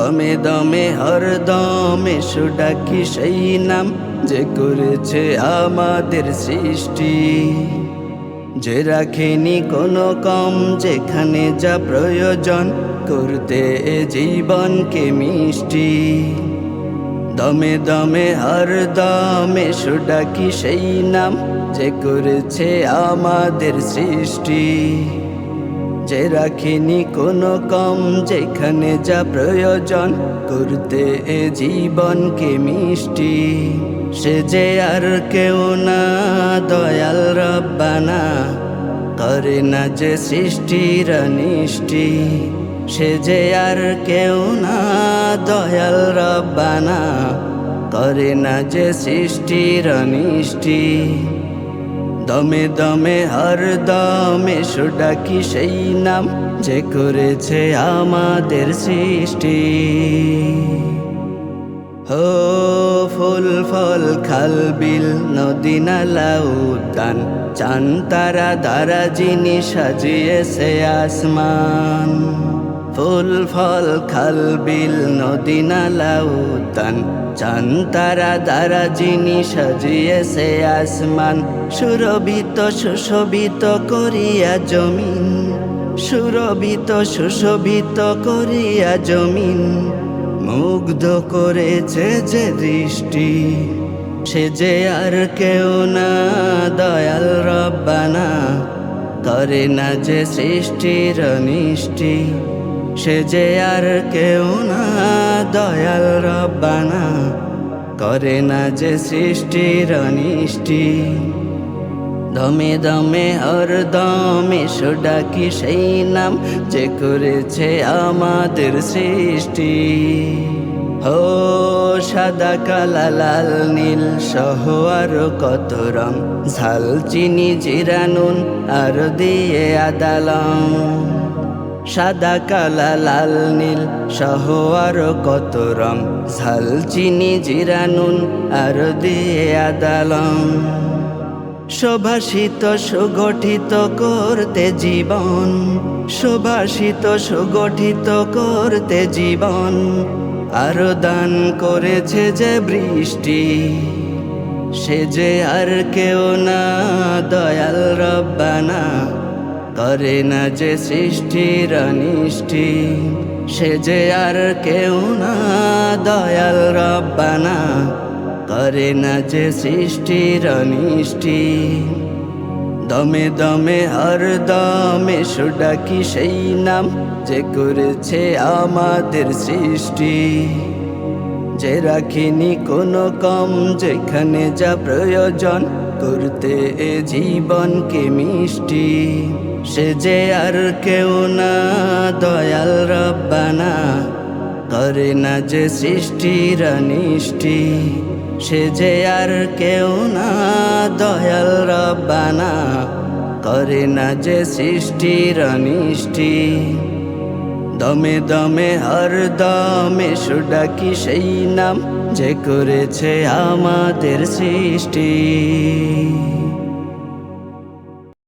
দমে দমে, হর দমে সুডাকি সেই নাম যে করেছে আমাদের সৃষ্টি। যে রাখেনি কোনো কম, যেখানে যা প্রয়োজন করতে এ জীবনকে মিষ্টি। দমে দমে, হর দমে সুডাকি সেই নাম যে করেছে আমাদের সৃষ্টি। যে রাখিনি কোনো কম, যেখানে যা প্রয়োজন করতে এ জীবনকে মিষ্টি। সে যে আর কেউ না, দয়াল রব্বানা, করে না যে সৃষ্টির নিষ্টি। সে যে আর কেউ না, দয়াল রব্বানা, করে না যে সৃষ্টির নিষ্টি। দমে দমে, হর দমে সুডাকি সেই নাম যে করেছে আমাদের সৃষ্টি? হো, ফুল ফল, খাল, বিল, নদী, নালা, উদ্যান, চান তারা দ্বারা যিনি সাজিয়েছে আসমান। ফুল ফল খাল বিল নদী নালা উদ্যান। চান তারা দ্বারা যিনি সাজিয়েছে আসমান। সুরভিত সুশোভিত করিয়া জমিন। সুরভিত সুশোভিত করিয়া জমিন। মুগ্ধ করেছে যে দৃষ্টি, সে যে আর কেউ না। দয়াল রব্বানা করে না যে সৃষ্টির নিষ্টি সে যে আর কেউ না, দয়াল রব্বানা। করে না যে সৃষ্টির নিষ্টি দমে দমে হর দমে সুডাকি সেই নাম যে করেছে আমাদের সৃষ্টি। হো সাদা কালা, লাল, নীল সহ আরও কত রং। ঝাল, চিনি, জিরা, নুন আর দিয়ে আদালং সাদা কালা, লাল, নীল সহ আরও কত রং। ঝাল, চিনি, জিরা, নুন আর দিয়ে আদালং শোভাষিত, সুগঠিত করতে জীবন। শোভাষিত, সুগঠিত করতে জীবন। আরও দান করেছে যে বৃষ্টি, সে যে আর কেউ না, দয়াল রব্বানা করে না যে সৃষ্টির নিষ্টি সে যে আর কেউ না, দয়াল রব্বানা করে না যে সৃষ্টির নিষ্টি দমে দমে হর দমে সুডাকি সেই নাম যে করেছে আমাদের সৃষ্টি। যে রাখিনি কোনো কম, যেখানে যা প্রয়োজন করতে এ জীবনকে মিষ্টি। সে যে আর কেউ না, দয়াল রব্বানা করে না যে সৃষ্টির নিষ্টি সে যে আর কেউ না দয়াল রব্বানা। করে না যে সৃষ্টির নিষ্টি দমে দমে হর দমে সুডাকি সেই নাম যে করেছে আমাদের সৃষ্টি।